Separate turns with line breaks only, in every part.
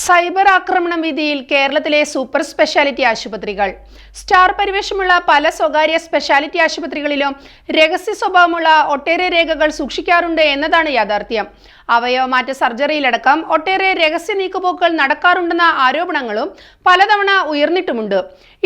Cyber ആക്രമണം വിധിയിൽ കേരളത്തിലെ സൂപ്പർ സ്പെഷ്യാലിറ്റി ആശുപത്രികൾ. സ്റ്റാർ പരിവേഷമുള്ള പല സ്വകാര്യ സ്പെഷ്യാലിറ്റി ആശുപത്രികളിലും രഹസ്യ സ്വഭാവമുള്ള ഒട്ടേറെ രേഖകൾ സൂക്ഷിക്കാറുണ്ട് എന്നതാണ് യാഥാർത്ഥ്യം. അവയവമാറ്റ സർജറിയിലടക്കം ഒട്ടേറെ രഹസ്യ നീക്കുപോക്കുകൾ നടക്കാറുണ്ടെന്ന ആരോപണങ്ങളും പലതവണ ഉയർന്നിട്ടുമുണ്ട്.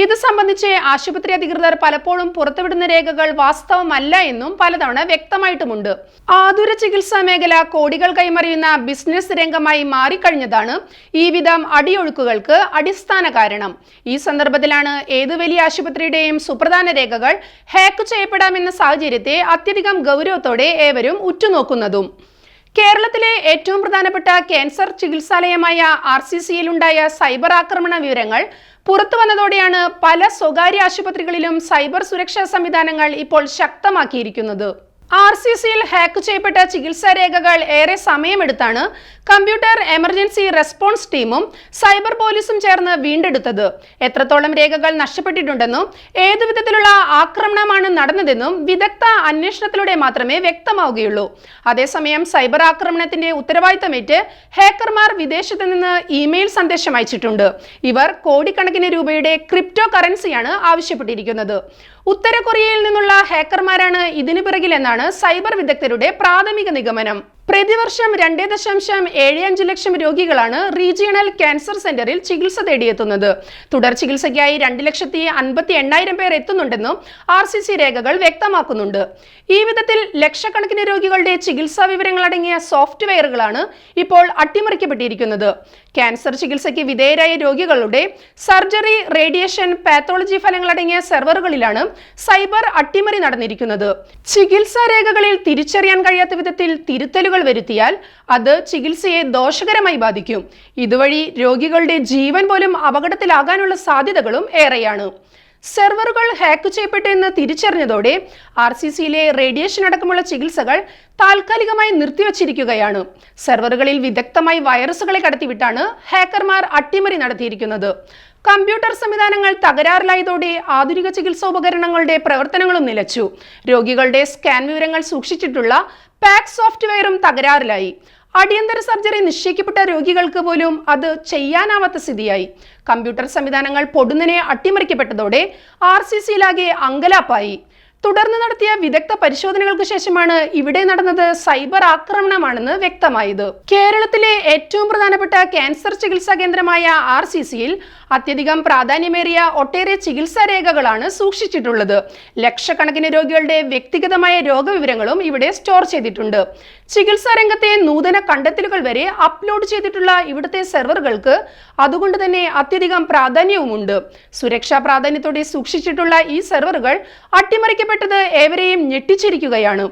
ഇത് സംബന്ധിച്ച് ആശുപത്രി അധികൃതർ പലപ്പോഴും പുറത്തുവിടുന്ന രേഖകൾ വാസ്തവമല്ല എന്നും പലതവണ വ്യക്തമായിട്ടുമുണ്ട്. ആതുര ചികിത്സാ മേഖല കോടികൾ കൈമറിയുന്ന ബിസിനസ് രംഗമായി മാറിക്കഴിഞ്ഞതാണ് ഈ വിധം അടിയൊഴുക്കുകൾക്ക് അടിസ്ഥാന കാരണം. ഈ സന്ദർഭത്തിലാണ് ഏത് വലിയ ആശുപത്രിയുടെയും സുപ്രധാന രേഖകൾ ഹാക്ക് ചെയ്യപ്പെടാമെന്ന സാഹചര്യത്തെ അത്യധികം ഗൗരവത്തോടെ ഏവരും ഉറ്റുനോക്കുന്നതും. കേരളത്തിലെ ഏറ്റവും പ്രധാനപ്പെട്ട ക്യാൻസർ ചികിത്സാലയമായ ആർ സി സിയിലുണ്ടായ സൈബർ ആക്രമണ വിവരങ്ങൾ പുറത്തു വന്നതോടെയാണ് പല സ്വകാര്യ ആശുപത്രികളിലും സൈബർ സുരക്ഷാ സംവിധാനങ്ങൾ ഇപ്പോൾ ശക്തമാക്കിയിരിക്കുന്നത്. ആർ സി സിയിൽ ഹാക്ക് ചെയ്യപ്പെട്ട ചികിത്സാ രേഖകൾ ഏറെ സമയമെടുത്താണ് കമ്പ്യൂട്ടർ എമർജൻസി റെസ്പോൺസ് ടീമും സൈബർ പോലീസും ചേർന്ന് വീണ്ടെടുത്തത്. എത്രത്തോളം രേഖകൾ നഷ്ടപ്പെട്ടിട്ടുണ്ടെന്നും ഏതു വിധത്തിലുള്ള ആക്രമണമാണ് നടന്നതെന്നും വിദഗ്ധ അന്വേഷണത്തിലൂടെ മാത്രമേ വ്യക്തമാവുകയുള്ളൂ. അതേസമയം സൈബർ ആക്രമണത്തിന്റെ ഉത്തരവാദിത്തമേറ്റ് ഹാക്കർമാർ വിദേശത്ത് നിന്ന് ഇമെയിൽ സന്ദേശം അയച്ചിട്ടുണ്ട്. ഇവർ കോടിക്കണക്കിന് രൂപയുടെ ക്രിപ്റ്റോ കറൻസിയാണ് ആവശ്യപ്പെട്ടിരിക്കുന്നത്. ഉത്തര കൊറിയയിൽ നിന്നുള്ള ഹാക്കർമാരാണ് ഇതിനു പിറകിലെന്നാണ് സൈബർ വിദഗ്ധരുടെ പ്രാഥമിക നിഗമനം. പ്രതിവർഷം രണ്ടേ ദശാംശം ഏഴ് അഞ്ച് ലക്ഷം രോഗികളാണ് റീജിയണൽ ക്യാൻസർ സെന്ററിൽ ചികിത്സ തേടിയെത്തുന്നത്. തുടർ ചികിത്സയ്ക്കായി രണ്ട് ലക്ഷത്തി അൻപത്തി എണ്ണായിരം പേർ എത്തുന്നുണ്ടെന്നും ആർ സി സി രേഖകൾ വ്യക്തമാക്കുന്നുണ്ട്. ഈ വിധത്തിൽ ലക്ഷക്കണക്കിന് രോഗികളുടെ ചികിത്സാ വിവരങ്ങൾ അടങ്ങിയ സോഫ്റ്റ്വെയറുകളാണ് ഇപ്പോൾ അട്ടിമറിക്കപ്പെട്ടിരിക്കുന്നത്. ക്യാൻസർ ചികിത്സയ്ക്ക് വിധേയരായ രോഗികളുടെ സർജറി റേഡിയേഷൻ പാത്തോളജി ഫലങ്ങളടങ്ങിയ സെർവറുകളിലാണ് സൈബർ അട്ടിമറി നടന്നിരിക്കുന്നത്. ചികിത്സാ രേഖകളിൽ തിരിച്ചറിയാൻ കഴിയാത്ത വിധത്തിൽ തിരുത്തലുകൾ വരുത്തിയാൽ അത് ചികിത്സയെ ദോഷകരമായി ബാധിക്കും. ഇതുവഴി രോഗികളുടെ ജീവൻ പോലും അപകടത്തിലാകാനുള്ള സാധ്യതകളും ഏറെയാണ്. സെർവറുകൾ ഹാക്ക് ചെയ്യപ്പെട്ടെന്ന് തിരിച്ചറിഞ്ഞതോടെ ആർ സി സിയിലെ റേഡിയേഷൻ അടക്കമുള്ള ചികിത്സകൾ താൽക്കാലികമായി നിർത്തിവച്ചിരിക്കുകയാണ്. സെർവറുകളിൽ വിദഗ്ധമായി വൈറസുകളെ കടത്തിവിട്ടാണ് ഹാക്കർമാർ അട്ടിമറി നടത്തിയിരിക്കുന്നത്. കമ്പ്യൂട്ടർ സംവിധാനങ്ങൾ തകരാറിലായതോടെ ആധുനിക ചികിത്സാ ഉപകരണങ്ങളുടെ പ്രവർത്തനങ്ങളും നിലച്ചു. രോഗികളുടെ സ്കാൻ വിവരങ്ങൾ സൂക്ഷിച്ചിട്ടുള്ള പാക് സോഫ്റ്റ്വെയറും തകരാറിലായി. അടിയന്തര സർജറി നിശ്ചയിക്കപ്പെട്ട രോഗികൾക്ക് പോലും അത് ചെയ്യാനാവാത്ത സ്ഥിതിയായി. കമ്പ്യൂട്ടർ സംവിധാനങ്ങൾ പൊടുന്നനെ അട്ടിമറിക്കപ്പെട്ടതോടെ ആർ സി സിയിലാകെ അങ്കലാപ്പായി. തുടർന്ന് നടത്തിയ വിദഗ്ധ പരിശോധനകൾക്ക് ശേഷമാണ് ഇവിടെ നടന്നത് സൈബർ ആക്രമണമാണെന്ന് വ്യക്തമായത്. കേരളത്തിലെ ഏറ്റവും പ്രധാനപ്പെട്ട ക്യാൻസർ ചികിത്സാ കേന്ദ്രമായ ആർ സി സിയിൽ അത്യധികം പ്രാധാന്യമേറിയ ഒട്ടേറെ ചികിത്സാ രേഖകളാണ് സൂക്ഷിച്ചിട്ടുള്ളത്. ലക്ഷക്കണക്കിന് രോഗികളുടെ വ്യക്തിഗതമായ രോഗവിവരങ്ങളും ഇവിടെ സ്റ്റോർ ചെയ്തിട്ടുണ്ട്. ചികിത്സാ രംഗത്തെ നൂതന കണ്ടെത്തലുകൾ വരെ അപ്ലോഡ് ചെയ്തിട്ടുള്ള ഇവിടുത്തെ സെർവറുകൾക്ക് അതുകൊണ്ട് തന്നെ അത്യധികം പ്രാധാന്യവുമുണ്ട്. സുരക്ഷാ പ്രാധാന്യത്തോടെ സൂക്ഷിച്ചിട്ടുള്ള ഈ സെർവറുകൾ അട്ടിമറിക്കപ്പെട്ടത് ഏവരെയും ഞെട്ടിച്ചിരിക്കുകയാണ്.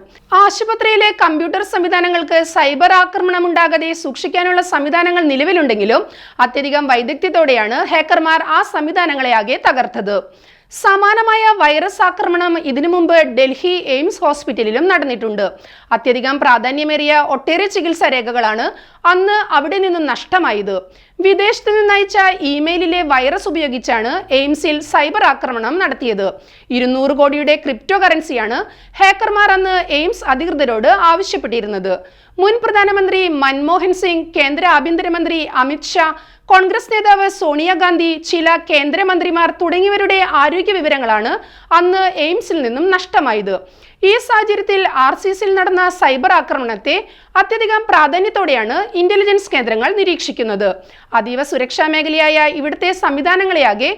ആശുപത്രിയിലെ കമ്പ്യൂട്ടർ സംവിധാനങ്ങൾക്ക് സൈബർ ആക്രമണം ഉണ്ടാകാതെ സൂക്ഷിക്കാനുള്ള സംവിധാനങ്ങൾ നിലവിലുണ്ടെങ്കിലും അത്യധികം വൈദഗ്ധ്യത്തോടെയാണ് ഹാക്കർമാർ ആ സംവിധാനങ്ങളെ ആകെ തകർത്തത്. സമാനമായ വൈറസ് ആക്രമണം ഇതിനു മുമ്പ് ഡൽഹി എയിംസ് ഹോസ്പിറ്റലിലും നടന്നിട്ടുണ്ട്. അത്യധികം പ്രാധാന്യമേറിയ ഒട്ടേറെ ചികിത്സാ രേഖകളാണ് അന്ന് അവിടെ നിന്നും നഷ്ടമായത്. വിദേശത്ത് നിന്നയച്ച ഇമെയിലിലെ വൈറസ് ഉപയോഗിച്ചാണ് എയിംസിൽ സൈബർ ആക്രമണം നടത്തിയത്. ഇരുന്നൂറ് കോടിയുടെ ക്രിപ്റ്റോ കറൻസിയാണ് ഹാക്കർമാർ അന്ന് എയിംസ് അധികൃതരോട് ആവശ്യപ്പെട്ടിരുന്നത്. മുൻ പ്രധാനമന്ത്രി മൻമോഹൻ സിംഗ് കേന്ദ്ര ആഭ്യന്തരമന്ത്രി അമിത് ഷാ കോൺഗ്രസ് നേതാവ് സോണിയാഗാന്ധി ചില കേന്ദ്രമന്ത്രിമാർ തുടങ്ങിയവരുടെ ആരോഗ്യ വിവരങ്ങളാണ് അന്ന് എയിംസിൽ നിന്നും നഷ്ടമായത്. ഈ സാഹചര്യത്തിൽ ആർ സി സിയിൽ നടന്ന സൈബർ ആക്രമണത്തെ അത്യധികം പ്രാധാന്യത്തോടെയാണ് ഇന്റലിജൻസ് കേന്ദ്രങ്ങൾ നിരീക്ഷിക്കുന്നത്. അതീവ സുരക്ഷാ മേഖലയായ ഇവിടുത്തെ സംവിധാനങ്ങളെയാകെ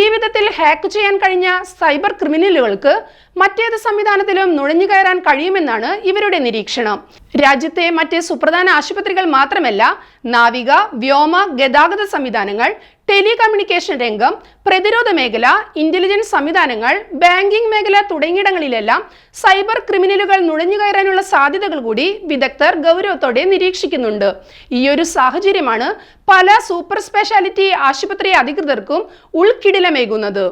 ഈ വിധത്തിൽ ഹാക്ക് ചെയ്യാൻ കഴിഞ്ഞ സൈബർ ക്രിമിനലുകൾക്ക് മറ്റേത് സംവിധാനത്തിലും നുഴഞ്ഞു കയറാൻ കഴിയുമെന്നാണ് ഇവരുടെ നിരീക്ഷണം. രാജ്യത്തെ മറ്റ് സുപ്രധാന ആശുപത്രികൾ മാത്രമല്ല നാവിക വ്യോമ ഗതാഗത സംവിധാനങ്ങൾ ടെലികമ്മ്യൂണിക്കേഷൻ രംഗം പ്രതിരോധ മേഖല ഇന്റലിജൻസ് സംവിധാനങ്ങൾ ബാങ്കിംഗ് മേഖല തുടങ്ങിയിടങ്ങളിലെല്ലാം സൈബർ ക്രിമിനലുകൾ നുഴഞ്ഞുകയറാനുള്ള സാധ്യതകൾ കൂടി വിദഗ്ധർ ഗൗരവത്തോടെ നിരീക്ഷിക്കുന്നുണ്ട്. ഈയൊരു സാഹചര്യമാണ് പല സൂപ്പർ സ്പെഷ്യാലിറ്റി ആശുപത്രി അധികൃതർക്കും ഉൾക്കിടിലമേകുന്നത്.